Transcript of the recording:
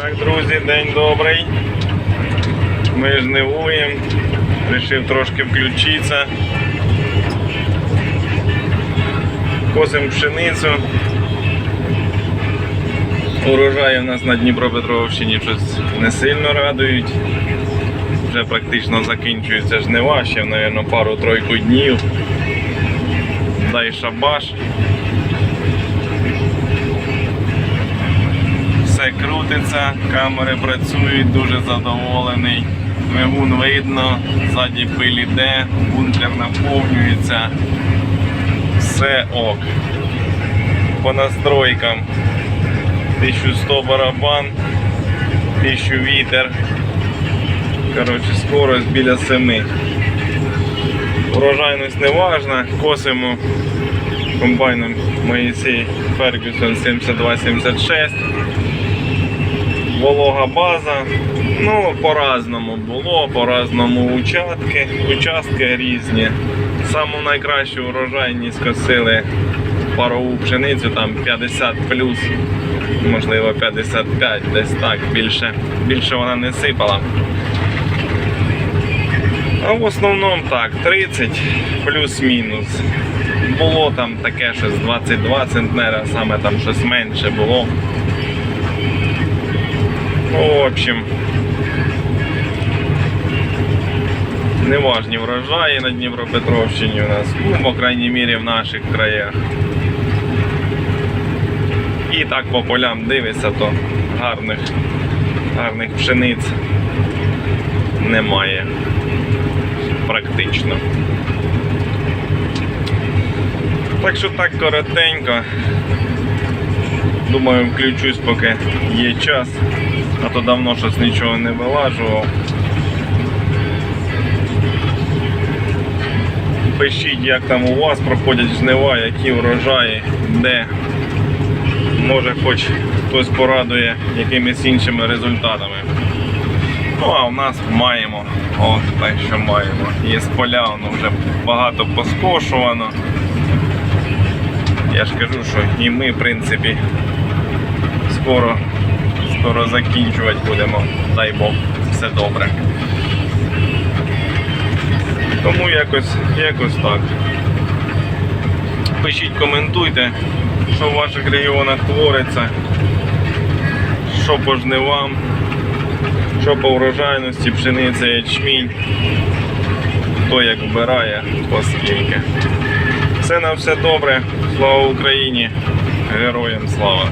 Так, друзі, день добрий. Ми жнивуємо. Рішив трошки включитися. Косимо пшеницю. Урожаї у нас на Дніпропетровщині щось не сильно радують. Вже практично закінчується жнива, ще, мабуть, пару-тройку днів. Дай шабаш. Все крутиться, камери працюють, дуже задоволений. Двигун видно, ззаді пиль іде, бункер наповнюється. Все ок. По настройкам 1100 барабан, 1000 вітер. Коротше, скорость біля 7. Урожайність не важна, косимо комбайном Моїсей Фергюсон 7276. Волога база. Ну, по-разному було, по-разному участки, участки різні. Саму найкращу урожайність косили парову пшеницю, там 50 плюс, можливо 55, десь так, більше, більше вона не сипала. А в основному так, 30 плюс-мінус. Було там таке щось 22 центнера, саме там щось менше було. В общем, неважні врожаї на Дніпропетровщині у нас, ну, по крайній мірі в наших краях. І так по полям дивишся, то гарних, гарних пшениць немає практично. Так що так коротенько. Думаю, включусь, поки є час. А то давно щось нічого не вилажував. Пишіть, як там у вас проходять жнива, які врожаї, де. Може хоч хтось порадує якимись іншими результатами. Ну а в нас маємо от те, що маємо. Є з поля, воно вже багато поскошувано. Я ж кажу, що і ми, в принципі, скоро, скоро закінчувати будемо. Дай Бог, все добре. Тому якось, якось так. Пишіть, коментуйте, що в ваших регіонах твориться, що по жнивам, що по врожайності, пшениця, ячмінь, хто як вбирає, оскільки. Все на все добре. Слава Україні! Героям слава!